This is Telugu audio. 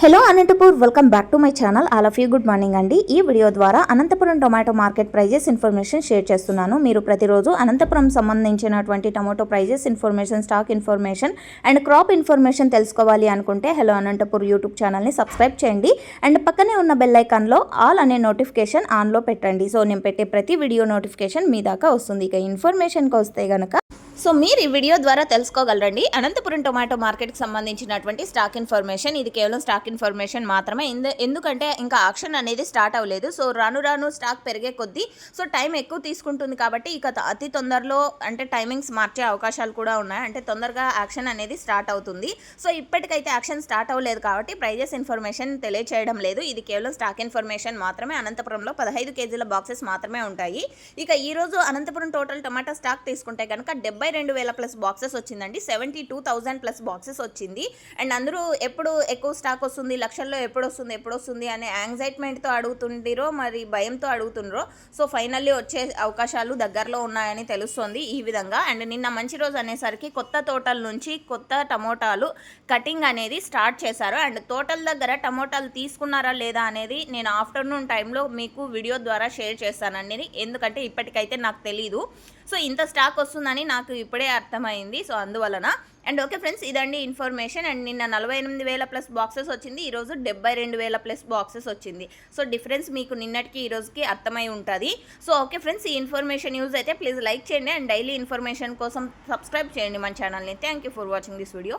Hello Anantapur welcome back to my channel all of you good morning అండి. ఈ వీడియో ద్వారా Anantapuram tomato market prices information share చేస్తున్నాను. మీరు ప్రతిరోజు అనంతపురం సంబంధించినటువంటి tomato prices information stock information and crop information తెలుసుకోవాలి అనుకుంటే హలో అనంతపూర్ యూట్యూబ్ ఛానల్ని సబ్స్క్రైబ్ చేయండి. అండ్ పక్కనే ఉన్న బెల్ ఐకాన్లో ఆల్ అనే నోటిఫికేషన్ ఆన్లో పెట్టండి. సో నేను పెట్టే ప్రతి వీడియో నోటిఫికేషన్ మీ దాకా వస్తుంది. ఇక ఇన్ఫర్మేషన్కి వస్తే కనుక సో మీరు ఈ వీడియో ద్వారా తెలుసుకోగలరండి. అనంతపురం టొమాటో మార్కెట్కి సంబంధించినటువంటి స్టాక్ ఇన్ఫర్మేషన్ ఇది కేవలం స్టాక్ ఇన్ఫర్మేషన్ మాత్రమే. ఎందుకంటే ఇంకా ఆక్షన్ అనేది స్టార్ట్ అవ్వలేదు. సో రాను రాను స్టాక్ పెరిగే కొద్దీ సో టైం ఎక్కువ తీసుకుంటుంది కాబట్టి ఇక అతి తొందరలో అంటే టైమింగ్స్ మార్చే అవకాశాలు కూడా ఉన్నాయి. అంటే తొందరగా యాక్షన్ అనేది స్టార్ట్ అవుతుంది. సో ఇప్పటికైతే యాక్షన్ స్టార్ట్ అవ్వలేదు కాబట్టి ప్రైజెస్ ఇన్ఫర్మేషన్ తెలియచేయడం లేదు. ఇది కేవలం స్టాక్ ఇన్ఫర్మేషన్ మాత్రమే. అనంతపురంలో పదహైదు కేజీల బాక్సెస్ మాత్రమే ఉంటాయి. ఇక ఈరోజు అనంతపురం టోటల్ టమాటా స్టాక్ తీసుకుంటే కనుక డెబ్బై రెండు వేల ప్లస్ బాక్సెస్ వచ్చిందండి. Seventy two thousand plus boxes వచ్చింది. అండ్ అందరూ ఎప్పుడు ఎక్కువ స్టాక్ వస్తుంది లక్షల్లో ఎప్పుడు వస్తుంది ఎప్పుడు వస్తుంది అనే యాంగ్జైట్మెంట్తో అడుగుతుండిరో మరి భయంతో అడుగుతుండ్రో సో ఫైనల్లీ వచ్చే అవకాశాలు దగ్గరలో ఉన్నాయని తెలుస్తుంది ఈ విధంగా. అండ్ నిన్న మంచి రోజు అనేసరికి కొత్త తోటల నుంచి కొత్త టమోటాలు కటింగ్ అనేది స్టార్ట్ చేశారు. అండ్ తోటల దగ్గర టమోటాలు తీసుకున్నారా లేదా అనేది నేను ఆఫ్టర్నూన్ టైంలో మీకు వీడియో ద్వారా షేర్ చేస్తానండి. ఎందుకంటే ఇప్పటికైతే నాకు తెలీదు. సో ఇంత స్టాక్ వస్తుందని నాకు ఇప్పుడే అర్థమైంది. సో అందువలన అండ్ ఓకే ఫ్రెండ్స్ ఇదండి ఇన్ఫర్మేషన్. అండ్ నిన్న నలభై ఎనిమిది వేల ప్లస్ బాక్సెస్ వచ్చింది. ఈరోజు డెబ్బై రెండు వేల ప్లస్ బాక్సెస్ వచ్చింది. సో డిఫరెన్స్ మీకు నిన్నటికి ఈరోజుకి అర్థమై ఉంటుంది. సో ఓకే ఫ్రెండ్స్ ఈ ఇన్ఫర్మేషన్ యూజ్ అయితే ప్లీజ్ లైక్ చేయండి. అండ్ డైలీ ఇన్ఫర్మేషన్ కోసం సబ్స్క్రైబ్ చేయండి మన ఛానల్ని. Thank you for watching this video.